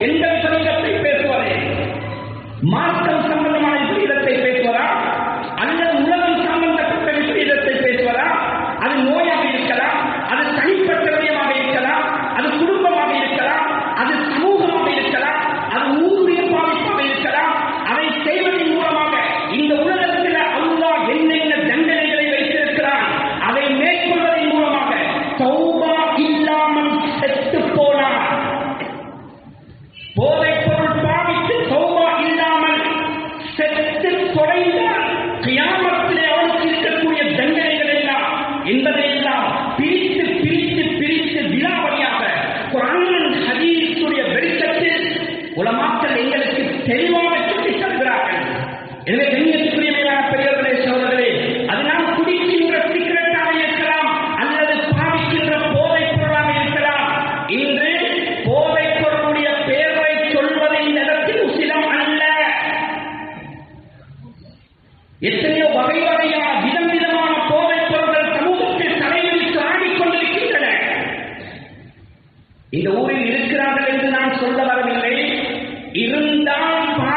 எந்த விபரீதத்தை பேசுவாரே? மாற்றம் என்பதையெல்லாம் பிரித்து பிரித்து பிரித்து விழாவணியாக குரான் ஹதீஸுடைய வெளிச்சத்தில் உலமாக்கல் எங்களுக்கு தெளிவாக சொல்ல வரவில்லை. இருந்தால்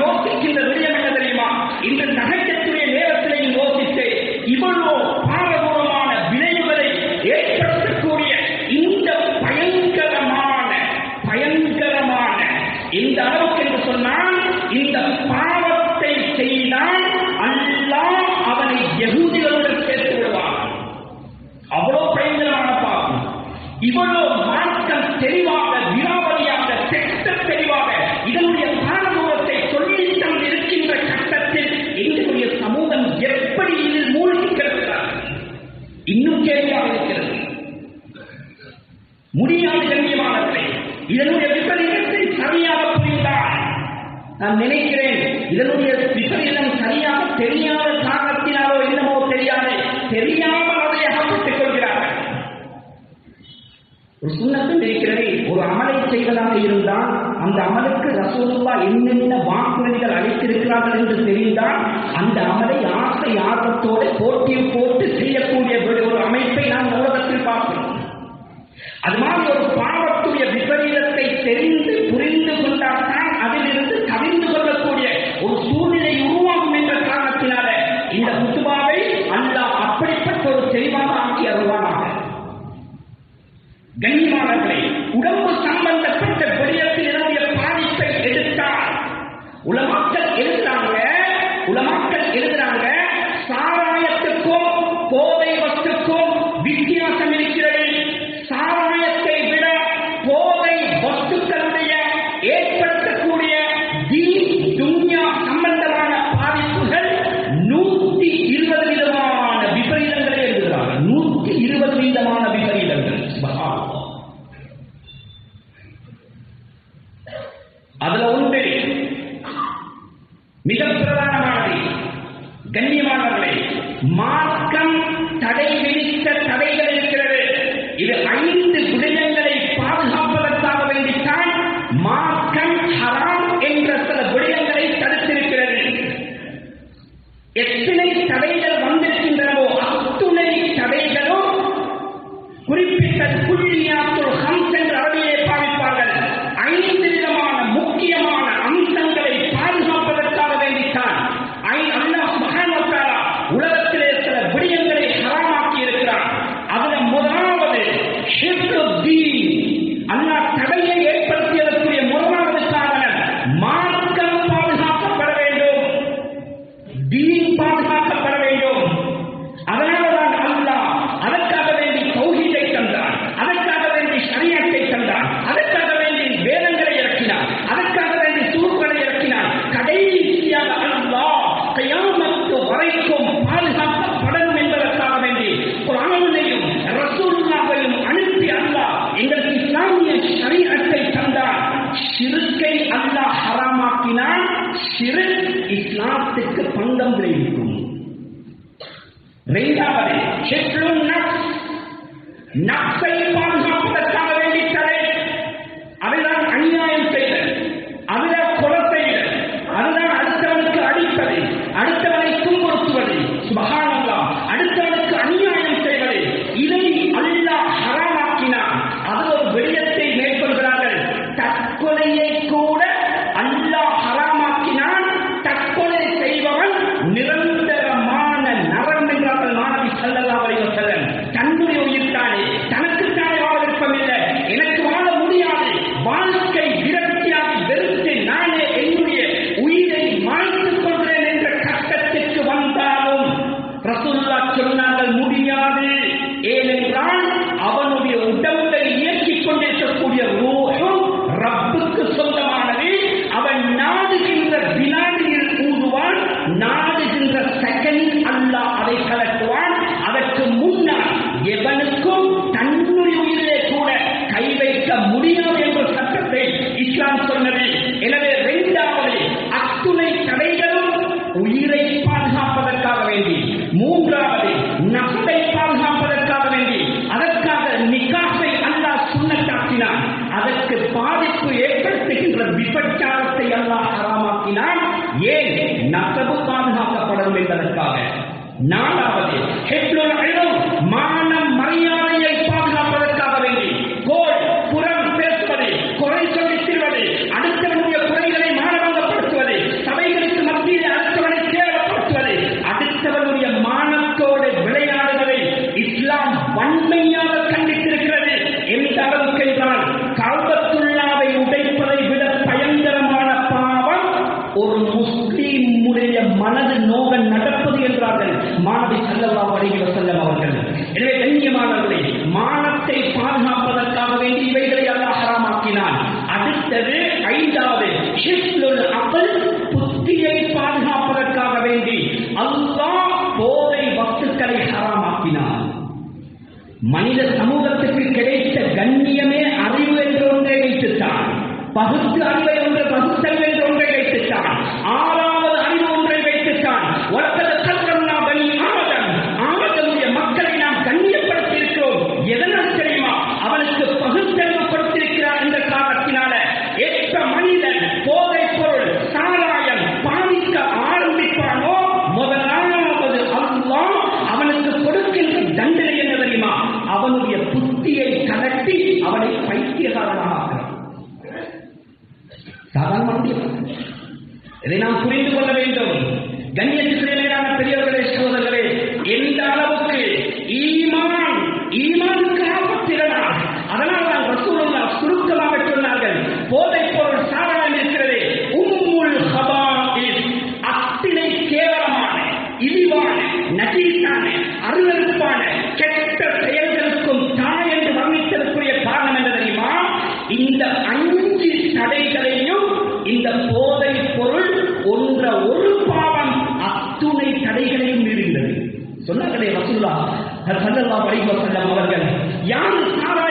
யோசிக்கின்ற விடயம் என்ன தெரியுமா? இந்த நகைக்கத்துடைய எப்படி இதில் மூழ்கி கிடக்கிறார்? இன்னும் கேள்வியாக இருக்கிறது. முடியாது கண்ணியமானவர்களை இதனுடைய விபரீதத்தை சரியாக புரிந்தால் நான் நினைக்கிறேன் இதனுடைய விபரீதம் சரியாக தெரியாத காரணத்தினாலோ என்னமோ தெரியாது தெரியாமல் அதை அகப்பட்டுக் கொள்கிறார்கள். ஒரு சுண்ணத்தில் இருக்கிறது ஒரு அமலை செய்வதாக இருந்தால் அந்த அமலுக்கு ரசூலுல்லா என்னென்ன வாக்குறுதிகள் அளித்திருக்கிறார்கள் என்று தெரிந்தால் அந்த அமலை ஆசை ஆர்வத்தோடு போட்டி போட்டு செய்யக்கூடிய ஒரு ஒரு அமைப்பை நாம் உலகத்தில் பார்க்கிறோம். அது மாதிரி ஒரு பாவத்துடைய விபரீதத்தை தெரிந்து புரிந்து கொண்டால்தான் அதிலிருந்து கவிழ்ந்து கொள்ளக்கூடிய ஒரு சூழ்நிலை உருவாகும் என்ற காரணத்தினால இந்த குத்துபாவை அல்லாஹ் அப்படிப்பட்ட ஒரு தெளிவாக ஆக்கி அருள்வானாக. கண்ணியமானவர்களே உடம்பு சம்பந்தப்பட்ட விடயத்தில் உலமாக்கள் எழுதுறாங்க உலமாக்கள் எழுதுறாங்க சாராயத்துக்கும் போதை வஸ்துக்கும் வித்தியாசம் இருக்கிறது. சாராயத்தை விட போதை வஸ்துக்களுடைய ஏற்படுத்தக்கூடிய தீ துன்யா சம்பந்தமான பாதிப்புகள் நூத்தி இருபது விதமான விபரீதங்களை எழுதுகிறார்கள் நூத்தி இருபது விதமான விபரீதங்கள். அதுல உண்டு கண்ணியமானவர்களை மார்க்க சிறு இஸ்லாத்துக்கு பந்தம் விளைவிக்கும் இரண்டாவது நப்சை உயிரை பாதுகாப்பதற்காக வேண்டி மூன்றாவது நகை பாதுகாப்பதற்காக வேண்டி அதற்காக நிக்காசை அல்லாஹ் சுண்ணத்தாக்கினான். அதற்கு பாதிப்பு ஏற்படுத்துகின்ற விபச்சாரத்தை அல்லாஹ் ஹராமாக்கினான். ஏன் நகவு பாதுகாக்கப்படும் என்பதற்காக? நாலா மனித சமூகத்துக்கு கிடைத்த கண்ணியமே அறிவு என்ற ஒன்றை வைத்துத்தான். பகுத்து அறிவை ஒன்று பகுத்தறிவு என்ற ஒன்றை வைத்துத்தான். ஆறாவது அறிவு ஒன்றை வைத்துத்தான். உலகத்தில் தாராளமாக முடியும் இதை நாம் புரிந்து கொள்ள வேண்டும். கண்ணியத்துக்குரிய சொன்னார்களே ரசூல்லா சல்லல்லாஹு அலைஹி வஸல்லம் அவர்கள் யார் சாரா